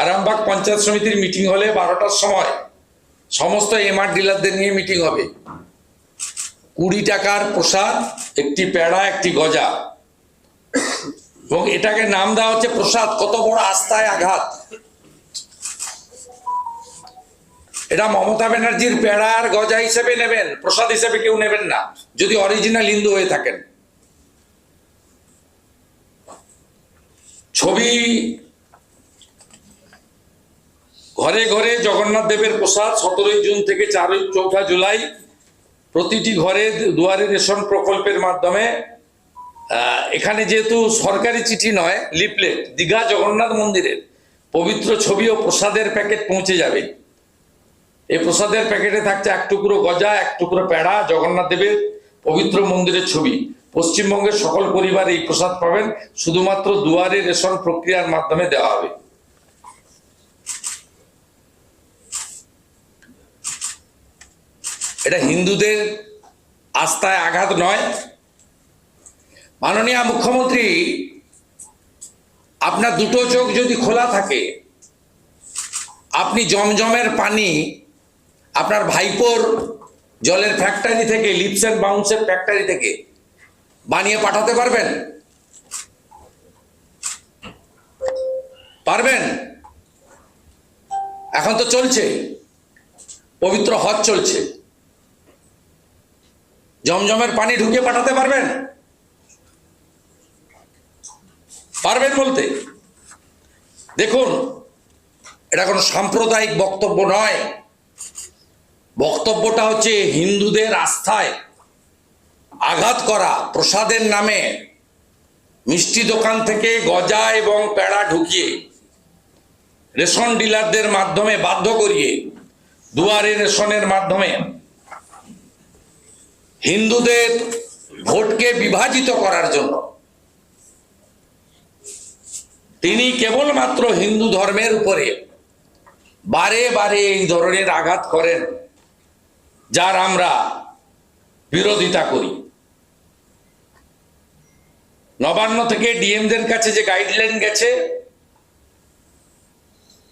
আরামবাগ পঞ্চায়েত সমিতির মিটিং হলে বারোটার সময় সমস্ত এমআর ডিলারদের নিয়ে মিটিং হবে। কুড়ি টাকার প্রসাদ, একটি প্যাড়া একটি গজা। এবং এটাকে নাম দেওয়া হচ্ছে প্রসাদ, কত বড় আস্থায় আঘাত। এটা মমতা ব্যানার্জির পেড়ার গজা হিসেবে নেবেন, প্রসাদ হিসেবে কেউ নেবেন না, যদি অরিজিনাল হিন্দু হয়ে থাকেন। ছবি ঘরে ঘরে জগন্নাথ দেবের প্রসাদ সতেরোই জুন থেকে চারই, চৌঠা জুলাই প্রতিটি ঘরে দুয়ারে রেশন প্রকল্পের মাধ্যমে এখানে যেহেতু সরকারি চিঠি নয়, লিফলেট, দীঘা জগন্নাথ মন্দিরের পবিত্র ছবি ও প্রসাদের প্যাকেট পৌঁছে যাবে। এই প্রসাদের প্যাকেটে থাকছে এক টুকরো গজা, এক টুকরো পেড়া, জগন্নাথ দেবের পবিত্র মন্দিরের ছবি। পশ্চিমবঙ্গের সকল পরিবার এই প্রসাদ পাবেন, শুধুমাত্র দুয়ারে রেশন প্রক্রিয়ার মাধ্যমে দেওয়া হবে। এটা হিন্দুদের আস্থায় আঘাত নয়। মাননীয় মুখ্যমন্ত্রী, আপনার দুটো চোখ যদি খোলা থাকে, আপনি জমজমের পানি আপনার ভাইপোর জলের ফ্যাক্টরি থেকে লিপস অ্যান্ড বাউন্সের ফ্যাক্টরি থেকে বানিয়ে পাঠাতে পারবেন? পারবেন? এখন তো চলছে। পবিত্র হজ চলছে। জমজমের পানি ঢুকিয়ে পাঠাতে পারবেন? পারবেন বলতে? দেখুন, এটা কোনো সাম্প্রদায়িক বক্তব্য নয়। বক্তব্যটা হচ্ছে হিন্দুদের আস্থায় আঘাত করা, প্রসাদের নামে মিষ্টি দোকান থেকে গজা এবং পেড়া ঢুকিয়ে, রেশন ডিলারদের মাধ্যমে বাধ্য করিয়ে, দুয়ারে রেশনের মাধ্যমে হিন্দুদের ভোটকে বিভাজিত করার জন্য। তিনি কেবলমাত্র হিন্দু ধর্মের উপরে বারে বারে এই ধরনের আঘাত করেন, যার আমরা বিরোধিতা করি। নবান্ন থেকে ডিএমদের কাছে যে গাইডলাইন গেছে,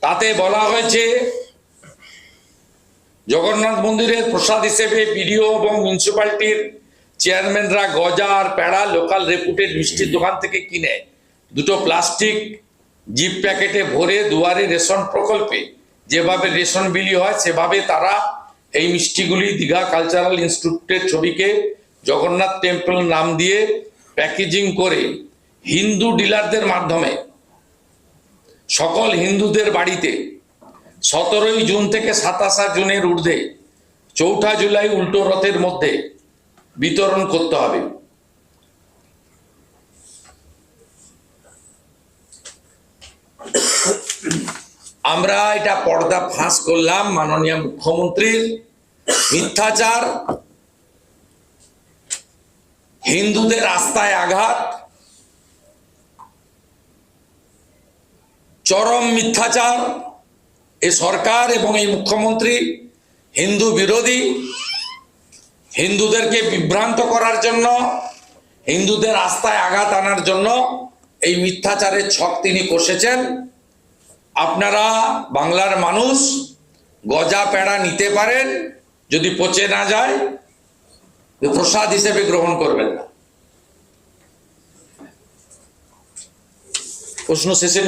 তাতে বলা হয়েছে জগন্নাথ মন্দিরের প্রসাদ হিসেবে বিডিও এবং মিউনিসিপ্যালিটির চেয়ারম্যানরা গজা আর প্যাড়া লোকাল রেপুটেড মিষ্টির দোকান থেকে কিনে দুটো প্লাস্টিক জিপ প্যাকেটে ভরে দুয়ারে রেশন প্রকল্পে যেভাবে রেশন বিলি হয়, সেভাবে তারা এই মিষ্টিগুলি দীঘা কালচারাল ইনস্টিটিউটের ছবিকে জগন্নাথ টেম্পল নাম দিয়ে প্যাকেজিং করে হিন্দু ডিলারদের মাধ্যমে, সকল হিন্দুদের বাড়িতে সতেরোই জুন থেকে সাতাশা জুনের ঊর্ধ্বে চৌঠা জুলাই উল্টো রথের মধ্যে বিতরণ করতে হবে। আমরা এটা পর্দা ফাঁস করলাম, মাননীয় মুখ্যমন্ত্রীর মিথ্যাচার, হিন্দুদের রাস্তায় আঘাত, চরম মিথ্যাচার এই সরকার এবং এই মুখ্যমন্ত্রী হিন্দু বিরোধী, হিন্দুদেরকে বিভ্রান্ত করার জন্য, হিন্দুদের আস্থায় আঘাত আনার জন্য এই মিথ্যাচারের ছক তিনি কষেছেন। আপনারা বাংলার মানুষ গজা পেড়া নিতে পারেন, যদি পচে না যায়, প্রসাদ হিসেবে গ্রহণ করবেন না। প্রশ্ন শেষে